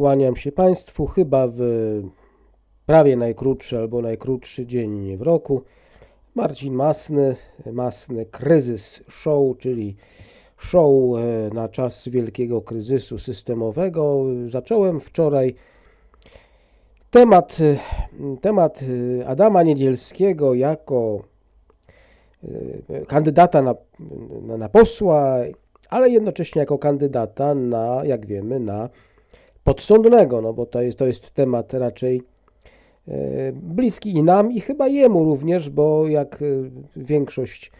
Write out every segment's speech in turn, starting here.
Kłaniam się Państwu chyba w prawie najkrótszy albo najkrótszy dzień w roku. Marcin Masny, Masny Kryzys Show, czyli show e, na czas wielkiego kryzysu systemowego. Zacząłem wczoraj temat, e, temat e, Adama Niedzielskiego jako kandydata na, na, na posła, ale jednocześnie jako kandydata na, jak wiemy, na podsądnego, no bo to jest, to jest temat raczej e, bliski i nam, i chyba jemu również, bo jak e, większość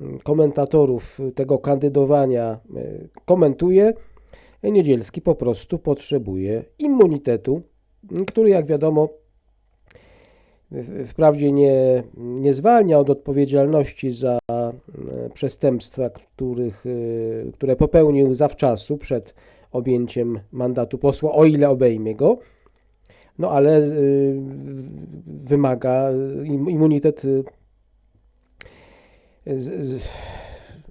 mm, komentatorów tego kandydowania e, komentuje, Niedzielski po prostu potrzebuje immunitetu, który jak wiadomo wprawdzie nie, nie zwalnia od odpowiedzialności za przestępstwa, których, które popełnił zawczasu przed objęciem mandatu posła, o ile obejmie go, no ale y, wymaga im- immunitet. y,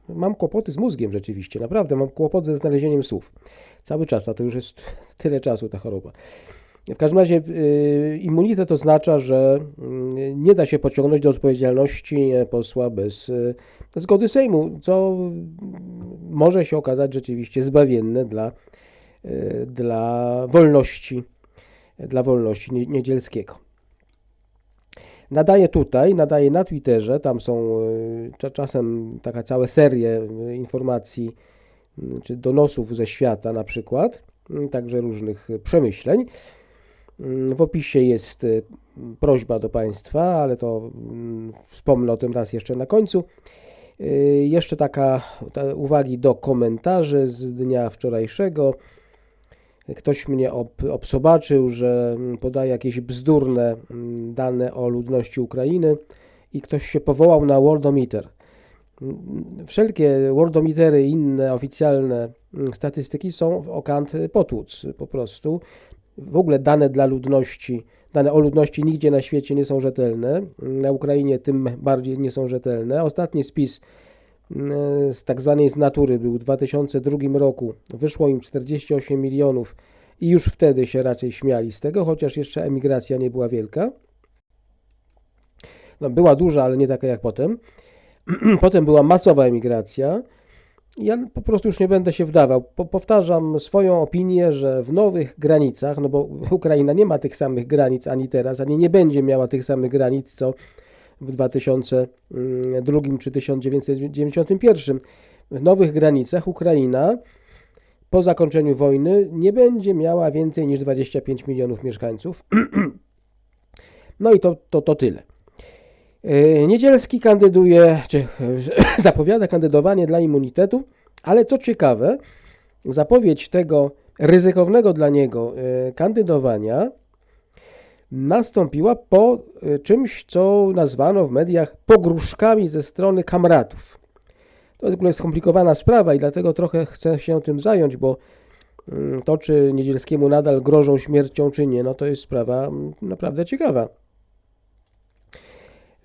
Mam kłopoty z mózgiem rzeczywiście, naprawdę mam kłopot ze znalezieniem słów. Cały czas, a to już jest tyle czasu ta choroba. W każdym razie y, immunitet oznacza, że y, nie da się pociągnąć do odpowiedzialności posła bez y, zgody Sejmu, co y, może się okazać rzeczywiście zbawienne dla, y, dla wolności, dla wolności Nie- Niedzielskiego. Nadaje tutaj, nadaje na Twitterze, tam są y, cza- czasem taka cała seria y, informacji y, czy donosów ze świata na przykład, y, także różnych y, przemyśleń. W opisie jest y, prośba do Państwa, ale to wspomnę o tym raz jeszcze na końcu. Y, Jeszcze taka ta uwagi do komentarzy z dnia wczorajszego. Ktoś mnie ob, obsobaczył, że podaje jakieś bzdurne mm, dane o ludności Ukrainy i ktoś się powołał na Worldometer. Mm, Wszelkie Worldometery i inne oficjalne mm, statystyki są o kant potłuc po prostu. W ogóle dane dla ludności, dane o ludności nigdzie na świecie nie są rzetelne. Na Ukrainie tym bardziej nie są rzetelne. Ostatni spis z tak zwanej z natury był w 2002 roku. Wyszło im 48 milionów i już wtedy się raczej śmiali z tego, chociaż jeszcze emigracja nie była wielka. No, była duża, ale nie taka jak potem. potem była masowa emigracja. Ja po prostu już nie będę się wdawał. Po, powtarzam swoją opinię, że w nowych granicach, no bo Ukraina nie ma tych samych granic ani teraz, ani nie będzie miała tych samych granic, co w 2002 czy 1991. W nowych granicach Ukraina po zakończeniu wojny nie będzie miała więcej niż 25 milionów mieszkańców. No i to, to, to tyle. Yy, Niedzielski kandyduje, czy e, zapowiada kandydowanie dla immunitetu, ale co ciekawe, zapowiedź tego ryzykownego dla niego e, kandydowania nastąpiła po e, czymś, co nazwano w mediach pogróżkami ze strony kamratów. To w ogóle skomplikowana sprawa i dlatego trochę chcę się tym zająć, bo mm, to, czy Niedzielskiemu nadal grożą śmiercią, czy nie, no to jest sprawa mm, naprawdę ciekawa.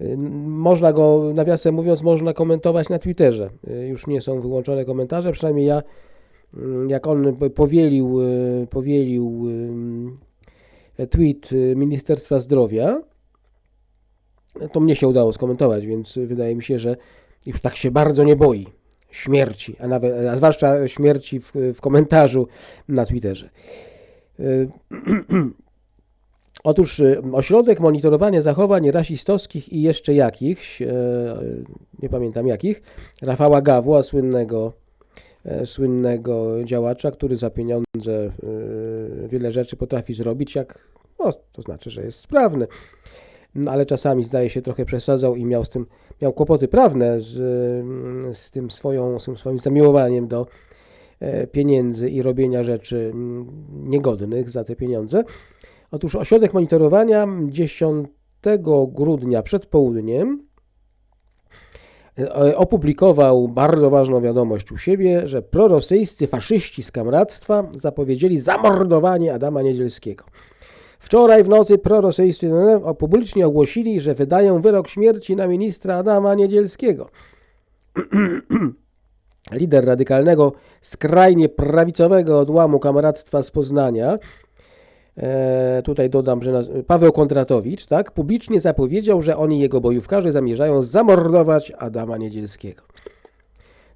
Y, Można go, nawiasem mówiąc, można komentować na Twitterze. Y, Już nie są wyłączone komentarze, przynajmniej ja, mm, jak on powielił, y, powielił tweet y, Ministerstwa Zdrowia, to mnie się udało skomentować, więc wydaje mi się, że już tak się bardzo nie boi śmierci, a nawet, a zwłaszcza śmierci w, w komentarzu na Twitterze. Y, Otóż y, Ośrodek Monitorowania Zachowań Rasistowskich i jeszcze jakichś, nie pamiętam jakich, Rafała Gawła, słynnego, słynnego działacza, który za pieniądze e, wiele rzeczy potrafi zrobić, jak, no, to znaczy, że jest sprawny. No, ale czasami zdaje się trochę przesadzał i miał z tym miał kłopoty prawne z, mm, z tym swoją, z tym swoim zamiłowaniem do e, pieniędzy i robienia rzeczy mm, niegodnych za te pieniądze. Otóż ośrodek monitorowania 10 grudnia przed południem e, opublikował bardzo ważną wiadomość u siebie, że prorosyjscy faszyści z kamractwa zapowiedzieli zamordowanie Adama Niedzielskiego. Wczoraj w nocy prorosyjscy publicznie ogłosili, że wydają wyrok śmierci na ministra Adama Niedzielskiego. Lider radykalnego, skrajnie prawicowego odłamu kamaradztwa z Poznania E, tutaj dodam, że Paweł Kondratowicz, tak, publicznie zapowiedział, że oni, jego bojówkarze, zamierzają zamordować Adama Niedzielskiego.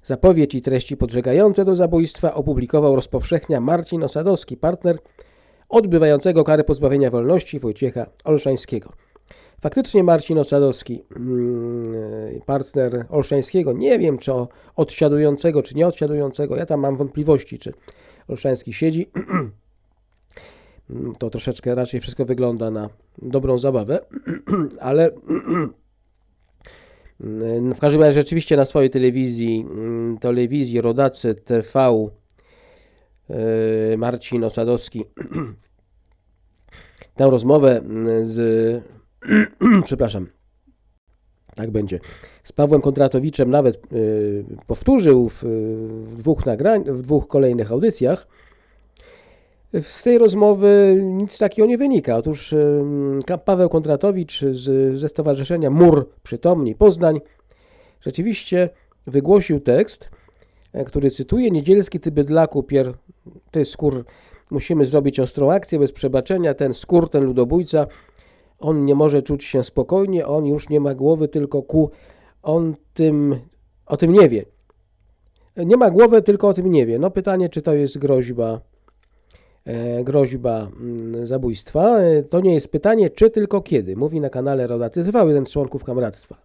Zapowiedź i treści podżegające do zabójstwa opublikował rozpowszechnia Marcin Osadowski, partner odbywającego karę pozbawienia wolności Wojciecha Olszańskiego. Faktycznie Marcin Osadowski, mm, partner Olszańskiego, nie wiem czy odsiadującego, czy nie odsiadującego, ja tam mam wątpliwości, czy Olszański siedzi. To troszeczkę raczej wszystko wygląda na dobrą zabawę, ale w każdym razie rzeczywiście na swojej telewizji, mm, telewizji Rodacy TV e, Marcin Osadowski tę rozmowę mm, z przepraszam, tak będzie, z Pawłem Kontratowiczem nawet y, powtórzył w dwóch nagrań, w dwóch kolejnych audycjach. Z tej rozmowy nic takiego nie wynika. Otóż Paweł Kontratowicz z, ze Stowarzyszenia Mur Przytomni Poznań rzeczywiście wygłosił tekst, e, który cytuje Niedzielski ty bydlaku pier, ty skór, musimy zrobić ostrą akcję bez przebaczenia, ten skór, ten ludobójca, on nie może czuć się spokojnie, on już nie ma głowy, tylko ku, on tym, o tym nie wie. Nie ma głowy, tylko o tym nie wie. No pytanie, czy to jest groźba, e, groźba mm, zabójstwa. E, To nie jest pytanie, czy tylko kiedy. Mówi na kanale Rodacy TV jeden z członków kamractwa.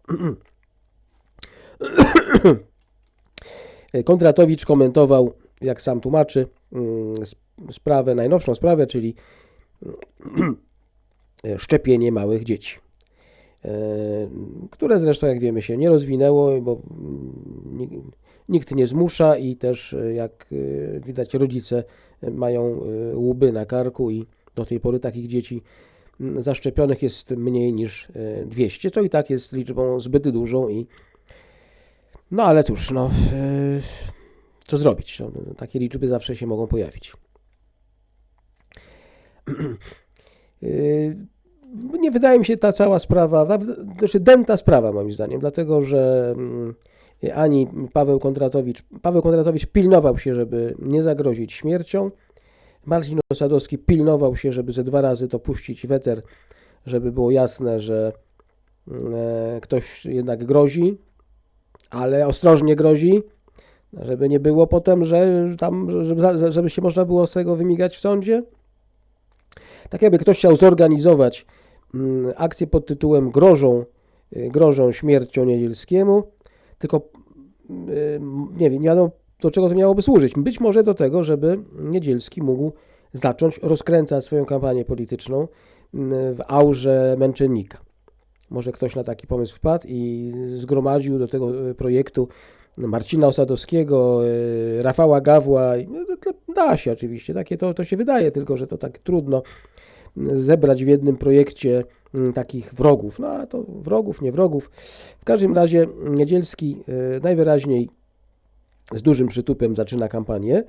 Kondratowicz komentował, jak sam tłumaczy, mm, sp- sprawę, najnowszą sprawę, czyli e, szczepienie małych dzieci, e, które zresztą, jak wiemy, się nie rozwinęło, bo mm, ni- nikt nie zmusza i też, e, jak e, widać, rodzice mają e, łby na karku i do tej pory takich dzieci mm, zaszczepionych jest mniej niż e, 200, co i tak jest liczbą zbyt dużą i no ale cóż, no e, co zrobić? No, takie liczby zawsze się mogą pojawić. Nie wydaje mi się ta cała sprawa, znaczy dęta sprawa moim zdaniem, dlatego że mm, ani Paweł Kondratowicz, Paweł Kondratowicz pilnował się, żeby nie zagrozić śmiercią, Marcin Osadowski pilnował się, żeby ze dwa razy to puścić weter, żeby było jasne, że e, ktoś jednak grozi, ale ostrożnie grozi, żeby nie było potem, że tam, żeby, żeby się można było z tego wymigać w sądzie. Tak jakby ktoś chciał zorganizować mm, akcję pod tytułem grożą, y, grożą śmiercią Niedzielskiemu, tylko nie wiem, nie wiadomo do czego to miałoby służyć. Być może do tego, żeby Niedzielski mógł zacząć rozkręcać swoją kampanię polityczną mm, w aurze męczennika. Może ktoś na taki pomysł wpadł i zgromadził do tego y, projektu Marcina Osadowskiego, y, Rafała Gawła. No, da się oczywiście, takie to, to się wydaje, tylko że to tak trudno y, zebrać w jednym projekcie takich wrogów. No a to wrogów, nie wrogów. W każdym razie Niedzielski y, najwyraźniej z dużym przytupem zaczyna kampanię.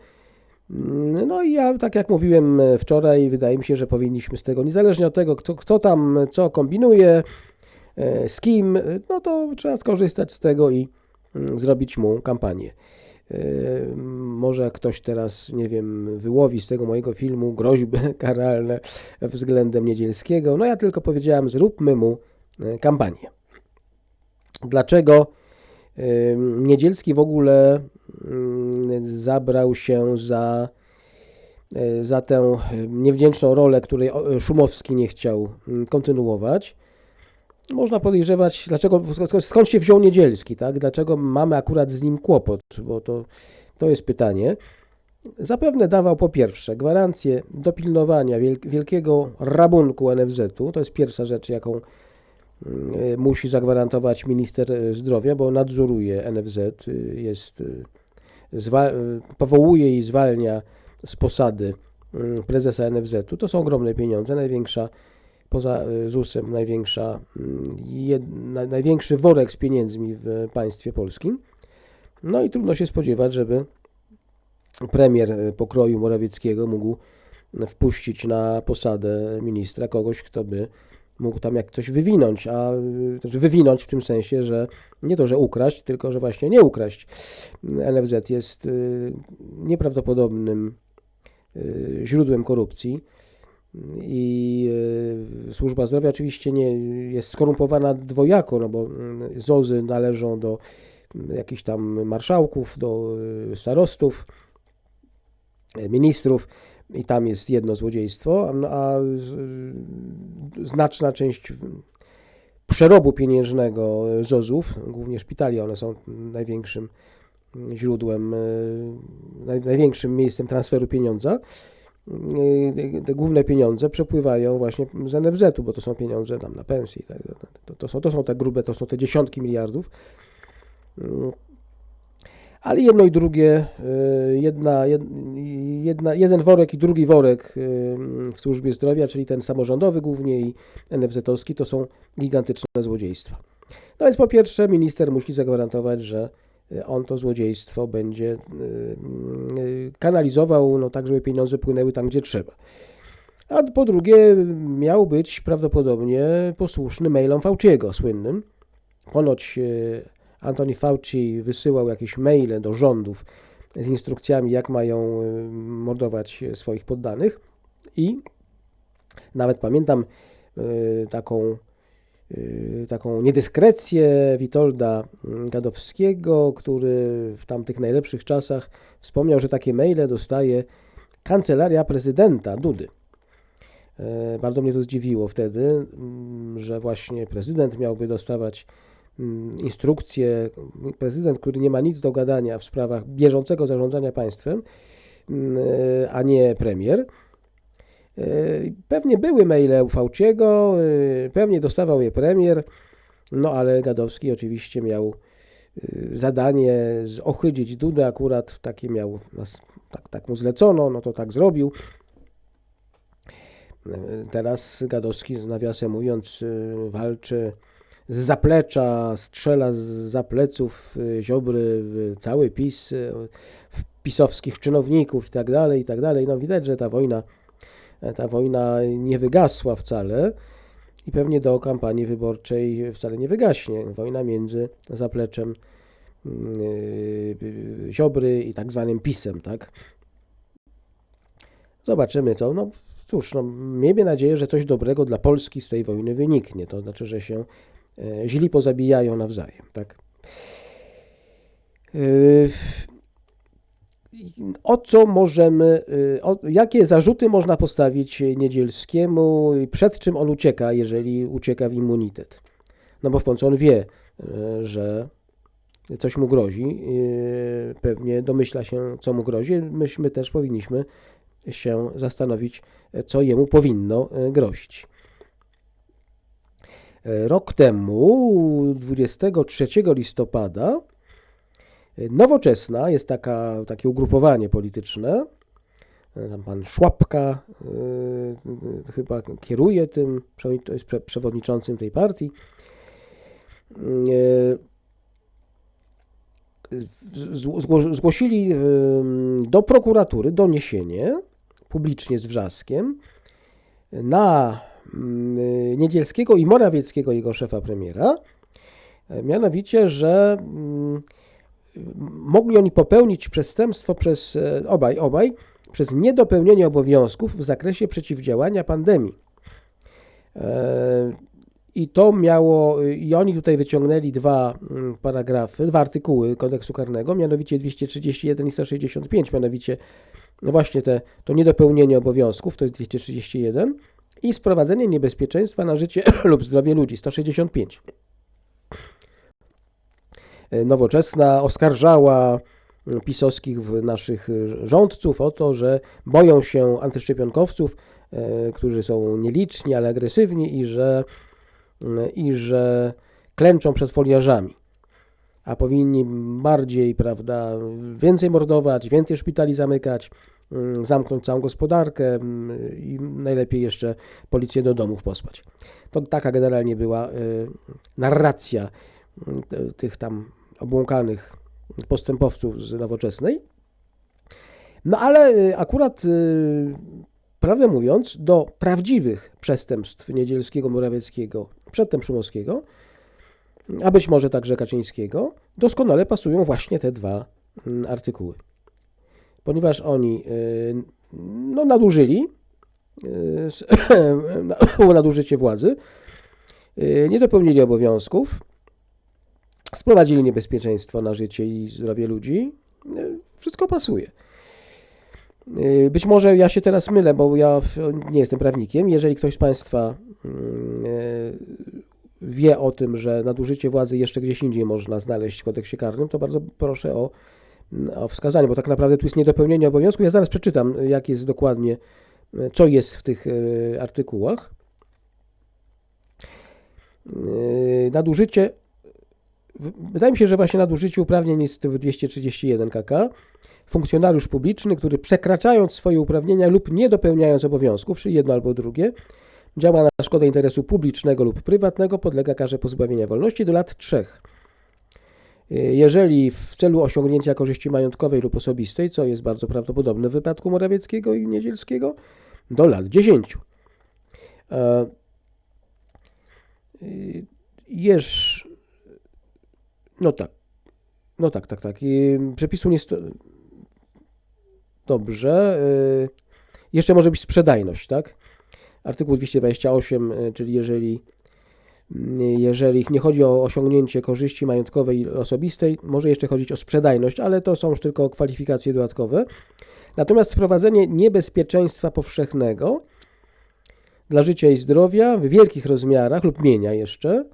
Mm, No i ja, tak jak mówiłem e, wczoraj, wydaje mi się, że powinniśmy z tego, niezależnie od tego, kto, kto tam co kombinuje, e, z kim, e, no to trzeba skorzystać z tego i mm, zrobić mu kampanię. Może ktoś teraz, nie wiem, wyłowi z tego mojego filmu groźby karalne względem Niedzielskiego. No ja tylko powiedziałem, zróbmy mu e, kampanię. Dlaczego Niedzielski w ogóle zabrał się za, e, za tę niewdzięczną rolę, której Szumowski nie chciał kontynuować? Można podejrzewać, dlaczego, skąd się wziął Niedzielski, tak? Dlaczego mamy akurat z nim kłopot, bo to, to jest pytanie. Zapewne dawał po pierwsze gwarancję dopilnowania wielk- wielkiego rabunku NFZ-u. To jest pierwsza rzecz, jaką mm, musi zagwarantować minister y, zdrowia, bo nadzoruje NFZ, y, jest, y, y, powołuje i zwalnia z posady mm, prezesa NFZ-u. To są ogromne pieniądze, największa poza y, ZUS-em, największa, mm, największy worek z pieniędzmi w państwie polskim. No i trudno się spodziewać, żeby premier y, pokroju Morawieckiego mógł wpuścić na posadę ministra kogoś, kto by mógł tam jak coś wywinąć, a y, znaczy wywinąć w tym sensie, że nie to, że ukraść, tylko że właśnie nie ukraść. NFZ jest nieprawdopodobnym źródłem korupcji. I e, służba zdrowia oczywiście nie jest skorumpowana dwojako, no bo mm, ZOZy należą do mm, jakichś tam marszałków, do starostów, ministrów i tam jest jedno złodziejstwo, a- z- znaczna część przerobu pieniężnego ZOZ-ów, głównie szpitali, one są największym źródłem, naj, największym miejscem transferu pieniądza. Te główne pieniądze przepływają właśnie z NFZ-u, bo to są pieniądze tam na pensje. i tak. To, to, są, to są te grube, to są te dziesiątki miliardów. Mm. Ale jedno i drugie, e, jedna, jed- jedna, jeden worek i drugi worek e, w służbie zdrowia, czyli ten samorządowy głównie i NFZ-owski, to są gigantyczne złodziejstwa. No więc po pierwsze minister musi zagwarantować, że on to złodziejstwo będzie e, e, kanalizował, no tak, żeby pieniądze płynęły tam, gdzie trzeba. A po drugie miał być prawdopodobnie posłuszny mailom Fauciego słynnym. Ponoć Anthony Fauci wysyłał jakieś maile do rządów z instrukcjami, jak mają mordować swoich poddanych i nawet pamiętam taką y, taką niedyskrecję Witolda Gadowskiego, który w tamtych najlepszych czasach wspomniał, że takie maile dostaje kancelaria prezydenta Dudy. E, Bardzo mnie to zdziwiło wtedy, mm, że właśnie prezydent miałby dostawać mm, instrukcje, prezydent, który nie ma nic do gadania w sprawach bieżącego zarządzania państwem, mm, e, a nie premier. E, Pewnie były maile Fauciego, e, pewnie dostawał je premier, no ale Gadowski oczywiście miał e, zadanie z- ochydzić Dudę, akurat takie miał, nas- tak, tak mu zlecono, no to tak zrobił. Teraz Gadowski, nawiasem mówiąc, walczy z zaplecza, strzela z zapleców Ziobry w cały PiS, w pisowskich czynowników i tak dalej, i tak dalej. No widać, że ta wojna ta wojna nie wygasła wcale i pewnie do kampanii wyborczej wcale nie wygaśnie. Wojna między zapleczem yy, Ziobry i tak zwanym PiSem, tak? Zobaczymy co. No cóż, no, miejmy nadzieję, że coś dobrego dla Polski z tej wojny wyniknie. To znaczy, że się e, źli pozabijają nawzajem, tak? O co możemy, y, o, jakie zarzuty można postawić Niedzielskiemu i przed czym on ucieka, jeżeli ucieka w immunitet? No bo w końcu on wie, y, że coś mu grozi, y, pewnie domyśla się, co mu grozi. Myśmy też powinniśmy się zastanowić, co jemu powinno grozić. Rok temu, 23 listopada, Nowoczesna jest taka, takie ugrupowanie polityczne. Tam pan Szłapka y, chyba kieruje tym, jest prze- przewodniczącym tej partii. Y, zło- Zgłosili y, do prokuratury doniesienie publicznie z wrzaskiem na y, Niedzielskiego i Morawieckiego, jego szefa premiera, mianowicie, że mm, mogli oni popełnić przestępstwo przez e, obaj, obaj przez niedopełnienie obowiązków w zakresie przeciwdziałania pandemii. E, I to miało, i oni tutaj wyciągnęli dwa mm, paragrafy, dwa artykuły kodeksu karnego, mianowicie 231 i 165, mianowicie no właśnie te, to niedopełnienie obowiązków, to jest 231 i sprowadzenie niebezpieczeństwa na życie lub zdrowie ludzi, 165. Nowoczesna oskarżała pisowskich w- naszych y, rządców o to, że boją się antyszczepionkowców, e, którzy są nieliczni, ale agresywni i że, i że klęczą przed foliarzami. A powinni bardziej, prawda, więcej mordować, więcej szpitali zamykać, mm, zamknąć całą gospodarkę mm, i najlepiej jeszcze policję do domów posłać. To taka generalnie była narracja mm, tych tam obłąkanych postępowców z nowoczesnej. No ale y, akurat, y, prawdę mówiąc, do prawdziwych przestępstw Niedzielskiego, Morawieckiego, przedtem Szumowskiego, a być może także Kaczyńskiego, doskonale pasują właśnie te dwa mm, artykuły. Ponieważ oni y, no, nadużyli nadużycie władzy, nie dopełnili obowiązków, sprowadzili niebezpieczeństwo na życie i zdrowie ludzi. Y, Wszystko pasuje. Y, Być może ja się teraz mylę, bo ja nie jestem prawnikiem. Jeżeli ktoś z Państwa mm, y, wie o tym, że nadużycie władzy jeszcze gdzieś indziej można znaleźć w kodeksie karnym, to bardzo proszę o, o wskazanie, bo tak naprawdę tu jest niedopełnienie obowiązku. Ja zaraz przeczytam, jak jest dokładnie, co jest w tych artykułach. Nadużycie Wydaje mi się, że właśnie nadużycie uprawnień jest w 231 KK. Funkcjonariusz publiczny, który przekraczając swoje uprawnienia lub nie dopełniając obowiązków, czyli jedno albo drugie, działa na szkodę interesu publicznego lub prywatnego, podlega karze pozbawienia wolności do lat 3. Jeżeli w celu osiągnięcia korzyści majątkowej lub osobistej, co jest bardzo prawdopodobne w wypadku Morawieckiego i Niedzielskiego, do lat 10. E, y, Jesz, no tak. No tak, tak, tak. I przepisu nie. Sto... Dobrze. y, Jeszcze może być sprzedajność, tak? Artykuł 228, y, czyli jeżeli, y, jeżeli nie chodzi o osiągnięcie korzyści majątkowej i osobistej, może jeszcze chodzić o sprzedajność, ale to są już tylko kwalifikacje dodatkowe. Natomiast wprowadzenie niebezpieczeństwa powszechnego dla życia i zdrowia w wielkich rozmiarach lub mienia jeszcze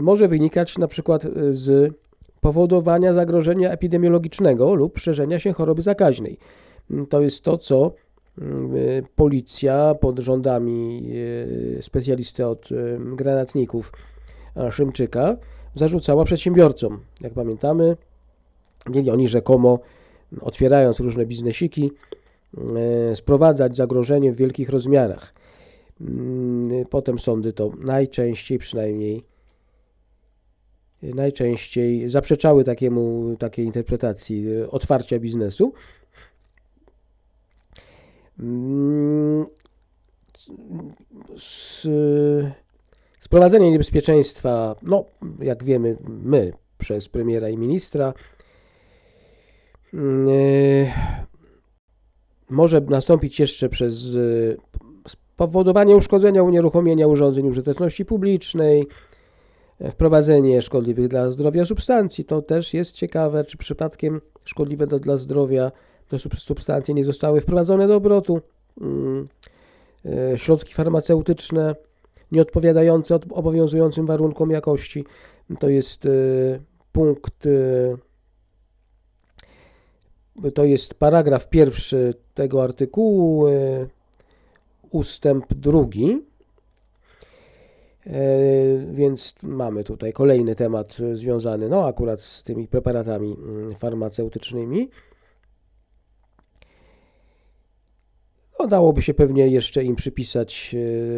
może wynikać na przykład y, z powodowania zagrożenia epidemiologicznego lub szerzenia się choroby zakaźnej. Mm, To jest to, co mm, y, policja pod rządami y, specjalisty od y, granatników Szymczyka zarzucała przedsiębiorcom. Jak pamiętamy, mieli oni rzekomo, otwierając różne biznesiki, y, sprowadzać zagrożenie w wielkich rozmiarach. Mm, Potem sądy to najczęściej przynajmniej najczęściej zaprzeczały takiemu, takiej interpretacji y, otwarcia biznesu. Mm, Sprowadzenie niebezpieczeństwa, no jak wiemy my, przez premiera i ministra, mm, y, może nastąpić jeszcze przez y, spowodowanie uszkodzenia, unieruchomienia urządzeń użyteczności publicznej, wprowadzenie szkodliwych dla zdrowia substancji. To też jest ciekawe, czy przypadkiem szkodliwe do, dla zdrowia te sub- substancje nie zostały wprowadzone do obrotu. Mm, e, Środki farmaceutyczne nieodpowiadające od- obowiązującym warunkom jakości. To jest e, punkt, e, to jest paragraf pierwszy tego artykułu, e, ustęp drugi. E, Więc mamy tutaj kolejny temat związany, no akurat z tymi preparatami mm, farmaceutycznymi. No, dałoby się pewnie jeszcze im przypisać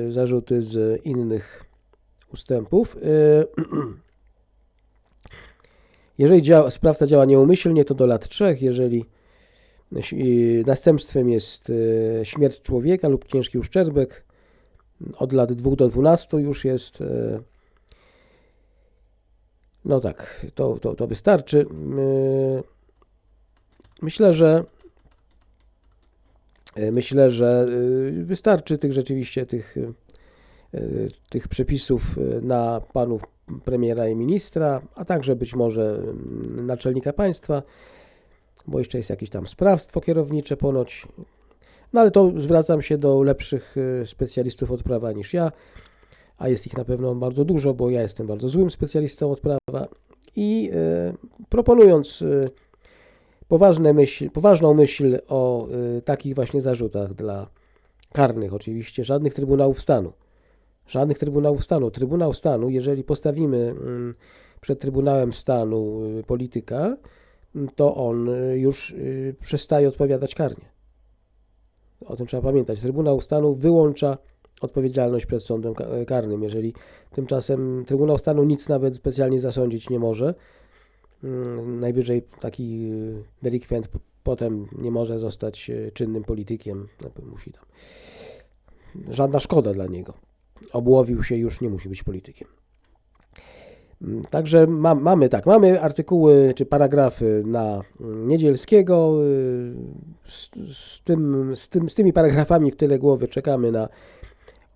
e, zarzuty z innych ustępów. E, Jeżeli działa, sprawca działa nieumyślnie, to do lat 3. Jeżeli następstwem jest śmierć człowieka lub ciężki uszczerbek, od lat 2 do 12 już jest. e, No tak, to, to, to wystarczy. E, Myślę, że e, myślę, że wystarczy tych rzeczywiście tych, tych przepisów na panów premiera i ministra, a także być może mm, naczelnika państwa, bo jeszcze jest jakieś tam sprawstwo kierownicze ponoć. No ale to zwracam się do lepszych e, specjalistów od prawa niż ja, a jest ich na pewno bardzo dużo, bo ja jestem bardzo złym specjalistą od prawa i e, proponując e, poważne myśl, poważną myśl o takich właśnie zarzutach dla karnych oczywiście, żadnych Trybunałów Stanu. Żadnych Trybunałów Stanu. Trybunał Stanu, jeżeli postawimy mm, przed Trybunałem Stanu y, polityka, to on y, już y, przestaje odpowiadać karnie. O tym trzeba pamiętać. Trybunał Stanu wyłącza odpowiedzialność przed sądem ka- karnym. Jeżeli tymczasem Trybunał Stanu nic nawet specjalnie zasądzić nie może, mm, najwyżej taki y, delikwent potem nie może zostać y, czynnym politykiem, no, musi tam. Żadna szkoda dla niego. Obłowił się, już nie musi być politykiem. Także ma, mamy tak, mamy artykuły czy paragrafy na Niedzielskiego. y, Z, z, tym, z, tym, z tymi paragrafami w tyle głowy czekamy na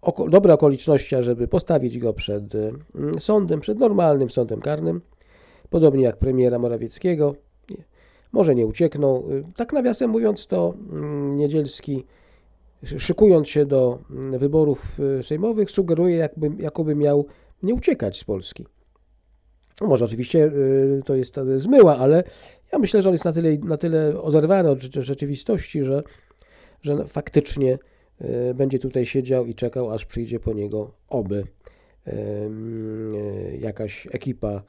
oko, dobre okoliczności, żeby postawić go przed y, sądem, przed normalnym sądem karnym. Podobnie jak premiera Morawieckiego. Może nie uciekną. Y, Tak nawiasem mówiąc, to mm, Niedzielski szy- szykując się do mm, wyborów sejmowych, sugeruje, jakby, jakoby miał nie uciekać z Polski. No Może oczywiście y, to jest zmyła, ale ja myślę, że on jest na tyle, na tyle oderwany od rzeczy- rzeczywistości, że, że faktycznie y, będzie tutaj siedział i czekał, aż przyjdzie po niego oby y, jakaś ekipa,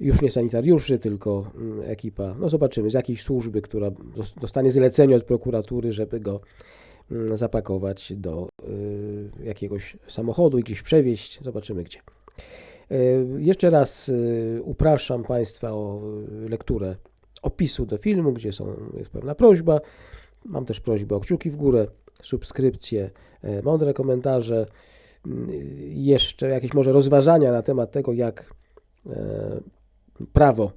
już nie sanitariuszy, tylko ekipa, no zobaczymy, z jakiejś służby, która dos- dostanie zlecenie od prokuratury, żeby go zapakować do jakiegoś samochodu i gdzieś przewieźć. Zobaczymy gdzie. Y, Jeszcze raz y, upraszam Państwa o y, lekturę opisu do filmu, gdzie są, jest pewna prośba. Mam też prośbę o kciuki w górę, subskrypcje, e, mądre komentarze, mm, jeszcze jakieś może rozważania na temat tego, jak e, prawo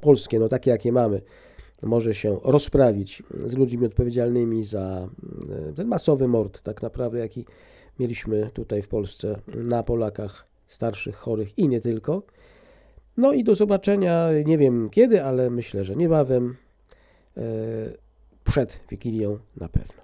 polskie, no takie jakie mamy, może się rozprawić z ludźmi odpowiedzialnymi za e, ten masowy mord, tak naprawdę, jaki mieliśmy tutaj w Polsce na Polakach starszych, chorych i nie tylko. No i do zobaczenia, nie wiem kiedy, ale myślę, że niebawem, e, przed Wigilią na pewno.